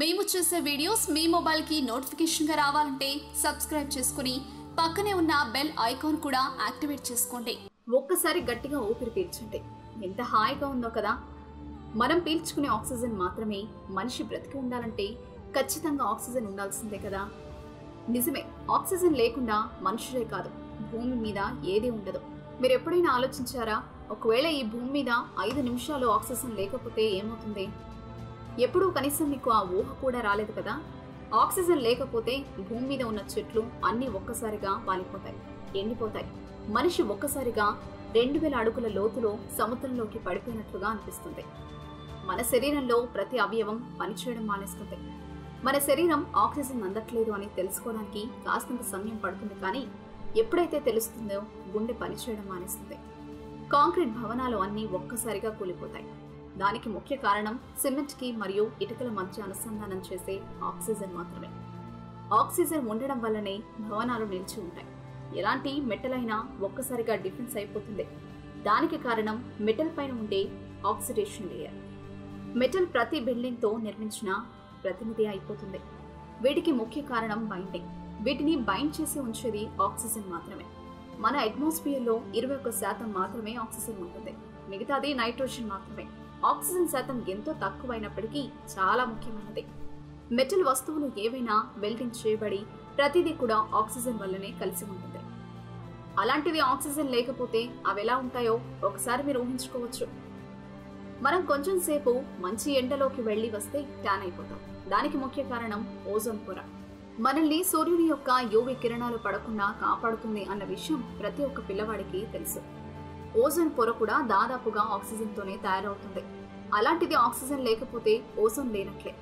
మేము చేసే వీడియోస్ మీ మొబైల్కి నోటిఫికేషన్గా రావాలంటే సబ్స్క్రైబ్ చేసుకుని పక్కనే ఉన్న బెల్ ఐకాన్ కూడా యాక్టివేట్ చేసుకోండి. ఒక్కసారి గట్టిగా ఊపిరి పీల్చండి ఎంత హాయిగా ఉందో కదా? మనం పీల్చుకునే ఆక్సిజన్ మాత్రమే మనిషి బ్రతికి ఉండాలంటే ఖచ్చితంగా ఆక్సిజన్ ఉండాల్సిందే కదా? నిజమే ఆక్సిజన్ లేకుండా మనుషులే కాదు భూమి మీద ఏది ఉండదు. మీరు ఎప్పుడైనా ఆలోచించారా ఒకవేళ ఈ భూమి మీద ఐదు నిమిషాలు ఆక్సిజన్ లేకపోతే ఏమవుతుంది? ఎప్పుడూ కనీసం మీకు ఆ ఊహ కూడా రాలేదు కదా? ఆక్సిజన్ లేకపోతే భూమి మీద ఉన్న చెట్లు అన్నీ ఒక్కసారిగా వాలిపోతాయి ఎండిపోతాయి. మనిషి ఒక్కసారిగా రెండు వేల అడుగుల లోతులో సముద్రంలోకి పడిపోయినట్లుగా అనిపిస్తుంది. మన శరీరంలో ప్రతి అవయవం పనిచేయడం మానేస్తుంది. మన శరీరం ఆక్సిజన్ అందట్లేదు అని తెలుసుకోవడానికి కాస్తంత సమయం పడుతుంది కానీ ఎప్పుడైతే తెలుస్తుందో గుండె పనిచేయడం మానేస్తుంది. కాంక్రీట్ భవనాలు అన్నీ ఒక్కసారిగా కూలిపోతాయి. దానికి ముఖ్య కారణం సిమెంట్కి మరియు ఇటుకల మధ్య అనుసంధానం చేసే ఆక్సిజన్ మాత్రమే. ఆక్సిజన్ ఉండడం వల్లనే భవనాలు నిలిచి ఉంటాయి. ఎలాంటి మెటల్ అయినా ఒక్కసారిగా డిఫెన్స్ అయిపోతుంది. దానికి కారణం మెటల్ పైన ఉండే ఆక్సిడేషన్ లేయర్. మెటల్ ప్రతి బిల్డింగ్తో నిర్మించిన ప్రతినిధి అయిపోతుంది. వీటికి ముఖ్య కారణం బైండింగ్. వీటిని బైండ్ చేసి ఉంచేది ఆక్సిజన్ మాత్రమే. మన అట్మాస్ఫియర్లో ఇరవై ఒక్క శాతం మాత్రమే ఆక్సిజన్ ఉంటుంది. మిగతాది నైట్రోజన్ మాత్రమే. ఆక్సిజన్ శాతం ఎంతో తక్కువైనప్పటికీ చాలా ముఖ్యమైనది. మెటల్ వస్తువులు ఏవైనా వెల్డింగ్ చేయబడి ప్రతిదీ కూడా ఆక్సిజన్ వల్లనే కలిసి ఉంటుంది. అలాంటిది ఆక్సిజన్ లేకపోతే అవి ఎలా ఉంటాయో ఒకసారి మీరు ఊహించుకోవచ్చు. మనం కొంచెం సేపు మంచి ఎండలోకి వెళ్ళి వస్తే ట్యాన్ అయిపోతాం. దానికి ముఖ్య కారణం ఓజోన్ పొర. మనల్ని సూర్యుని యొక్క యోగి కిరణాలు పడకుండా కాపాడుతుంది అన్న విషయం ప్రతి ఒక్క పిల్లవాడికి తెలుసు. ఓజోన్ పొర కూడా దాదాపుగా ఆక్సిజన్తోనే తయారవుతుంది. అలాంటిది ఆక్సిజన్ లేకపోతే ఓజోన్ లేనట్లే.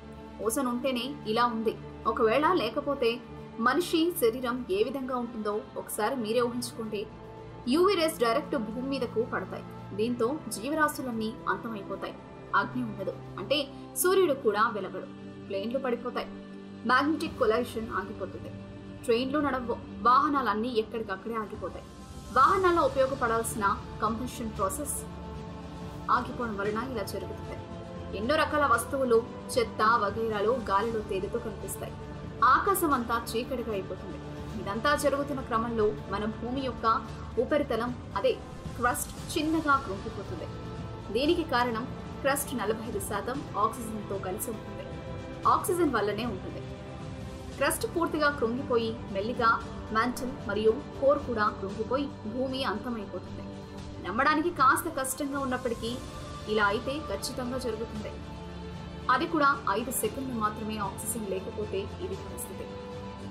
ఓజోన్ ఉంటేనే ఇలా ఉంది. ఒకవేళ లేకపోతే మనిషి శరీరం ఏ విధంగా ఉంటుందో ఒకసారి మీరే ఊహించుకోండి. యూవీ రేస్ డైరెక్ట్ భూమి మీదకు పడతాయి. దీంతో జీవరాశులన్నీ అంతమైపోతాయి. అగ్ని ఉండదు. అంటే సూర్యుడు కూడా వెలగడు. ప్లేన్లు పడిపోతాయి. మ్యాగ్నెటిక్ కొలైషన్ ఆగిపోతుంది. ట్రైన్లు నడవు వాహనాలన్నీ ఎక్కడికక్కడే ఆగిపోతాయి. వాహనాల్లో ఉపయోగపడాల్సిన కంప్రెషన్ ప్రాసెస్ ఆగిపోవడం వలన ఇలా జరుగుతుంది. ఎన్నో రకాల వస్తువులు చెత్త వగైరాలు గాలిలో తేలుతూ కనిపిస్తాయి. ఆకాశం అంతా చీకటిగా అయిపోతుంది. ఇదంతా జరుగుతున్న క్రమంలో మన భూమి యొక్క ఉపరితలం అదే క్రస్ట్ చిన్నగా కృంగిపోతుంది. దీనికి కారణం క్రస్ట్ నలభై ఐదు శాతం ఆక్సిజన్తో కలిసి ఉంటుంది. ఆక్సిజన్ వల్లనే ఉంటుంది. క్రస్ట్ పూర్తిగా కృంగిపోయి మెల్లిగా మ్యాంటల్ మరియు కోర్ కూడా కృంగిపోయి భూమి అంతమైపోతుంది. నమ్మడానికి కాస్త కష్టంగా ఉన్నప్పటికీ ఇలా అయితే ఖచ్చితంగా జరుగుతుంది. అది కూడా ఐదు సెకండ్లు మాత్రమే ఆక్సిజన్ లేకపోతే ఇది పరిస్థితి.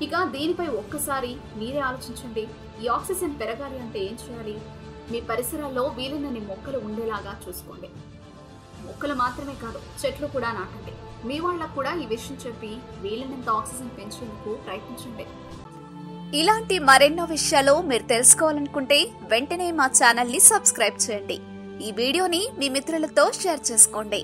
ఇక దీనిపై ఒక్కసారి మీరే ఆలోచించండి ఈ ఆక్సిజన్ పెరగాలి అంటే ఏం చేయాలి? మీ పరిసరాల్లో వీలైనన్ని మొక్కలు ఉండేలాగా చూసుకోండి. మొక్కలు మాత్రమే కాదు చెట్లు కూడా నాటండి. మీ వాళ్ళకు కూడా ఈ విషయం చెప్పి వీలైనంత ఆక్సిజన్ పెంచేందుకు ప్రయత్నించండి. ఇలాంటి మరెన్నో విషయాలు మీరు తెలుసుకోవాలనుకుంటే వెంటనే మా ఛానల్ని సబ్స్క్రైబ్ చేయండి. ఈ వీడియోని మీ మిత్రులతో షేర్ చేసుకోండి.